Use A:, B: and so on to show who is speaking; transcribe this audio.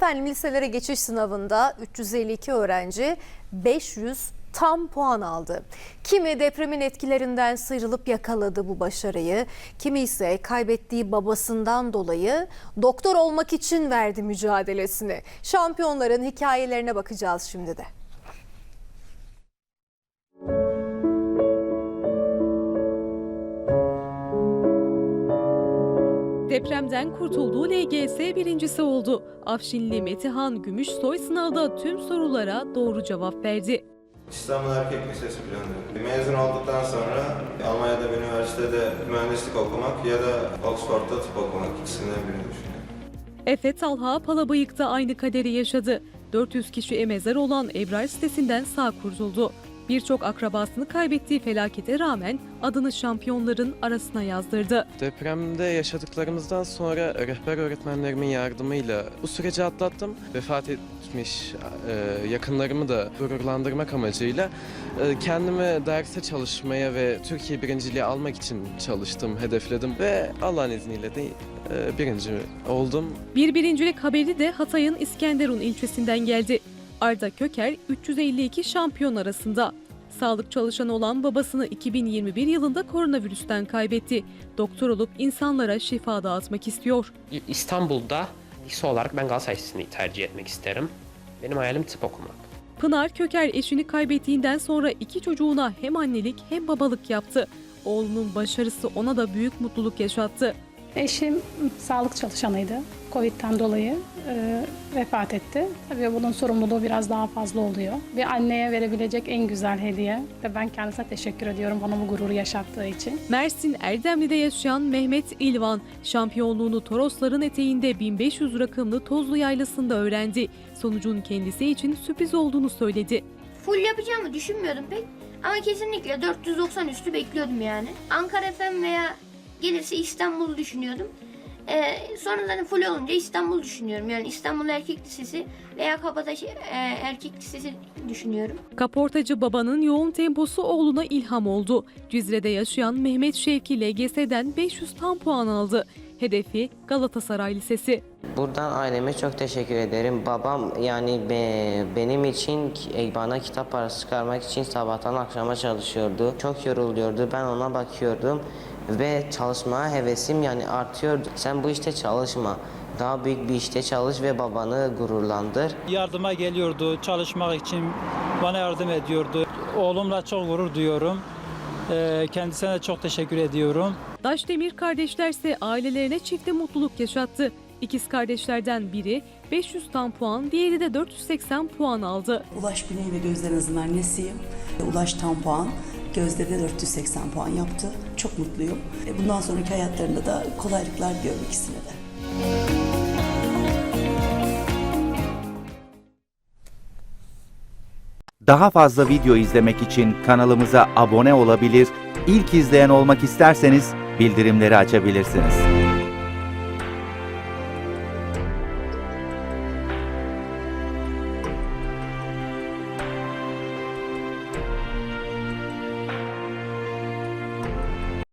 A: Efendim liselere geçiş sınavında 352 öğrenci 500 tam puan aldı. Kimi depremin etkilerinden sıyrılıp yakaladı bu başarıyı, kimi ise kaybettiği babasından dolayı doktor olmak için verdi mücadelesini. Şampiyonların hikayelerine bakacağız şimdi de.
B: Depremden kurtulduğu LGS birincisi oldu. Afşinli Metihan Gümüşsoy sınavda tüm sorulara doğru cevap verdi.
C: İstanbul Erkek Lisesi planlıyorum. Mezun olduktan sonra Almanya'da bir üniversitede mühendislik okumak ya da Oxford'da tıp okumak ikisinden birini düşünüyorum.
B: Efe Talha Palabıyık'ta aynı kaderi yaşadı. 400 kişiye mezar olan Ebrar sitesinden sağ kurtuldu. Birçok akrabasını kaybettiği felakete rağmen adını şampiyonların arasına yazdırdı.
D: Depremde yaşadıklarımızdan sonra rehber öğretmenlerimin yardımıyla bu süreci atlattım. Vefat etmiş e, yakınlarımı da gururlandırmak amacıyla e, kendimi derse çalışmaya ve Türkiye birinciliği almak için çalıştım, hedefledim ve Allah'ın izniyle de e, birinci oldum.
B: Bir birincilik haberi de Hatay'ın İskenderun ilçesinden geldi. Arda Köker 352 şampiyon arasında. Sağlık çalışanı olan babasını 2021 yılında koronavirüsten kaybetti. Doktor olup insanlara şifa dağıtmak istiyor.
E: İstanbul'da lise olarak ben Galatasaray Lisesi'ni tercih etmek isterim. Benim hayalim tıp okumak.
B: Pınar Köker eşini kaybettiğinden sonra iki çocuğuna hem annelik hem babalık yaptı. Oğlunun başarısı ona da büyük mutluluk yaşattı.
F: Eşim sağlık çalışanıydı. Covid'den dolayı e, vefat etti. Tabii bunun sorumluluğu biraz daha fazla oluyor. Bir anneye verebilecek en güzel hediye ve ben kendisine teşekkür ediyorum bana bu gururu yaşattığı için.
B: Mersin Erdemli'de yaşayan Mehmet İlvan şampiyonluğunu Torosların eteğinde 1500 rakımlı Tozlu Yaylası'nda öğrendi. Sonucun kendisi için sürpriz olduğunu söyledi.
G: full yapacağımı düşünmüyordum pek. Ama kesinlikle 490 üstü bekliyordum yani. Ankara FM veya gelirse İstanbul düşünüyordum. Ee, sonra zaten full olunca İstanbul düşünüyorum. Yani İstanbul Erkek Lisesi veya Kabataş e, Erkek Lisesi düşünüyorum.
B: Kaportacı babanın yoğun temposu oğluna ilham oldu. Cizre'de yaşayan Mehmet Şevki LGS'den 500 tam puan aldı. Hedefi Galatasaray Lisesi.
H: Buradan aileme çok teşekkür ederim. Babam yani be- benim için ki- bana kitap parası çıkarmak için sabahtan akşama çalışıyordu. Çok yoruluyordu. Ben ona bakıyordum ve çalışmaya hevesim yani artıyordu. Sen bu işte çalışma. Daha büyük bir işte çalış ve babanı gururlandır.
I: yardıma geliyordu çalışmak için bana yardım ediyordu. Oğlumla çok gurur duyuyorum. Ee, Kendisine de çok teşekkür ediyorum.
B: Daşdemir kardeşlerse ailelerine çifte mutluluk yaşattı. İkiz kardeşlerden biri 500 tam puan, diğeri de 480 puan aldı.
J: Ulaş Güney ve Gözdeniz'in annesiyim. Ulaş tam puan, Gözde de 480 puan yaptı. Çok mutluyum. E, Bundan sonraki hayatlarında da kolaylıklar diliyorum ikisine de.
K: Daha fazla video izlemek için kanalımıza abone olabilir, ilk izleyen olmak isterseniz bildirimleri açabilirsiniz.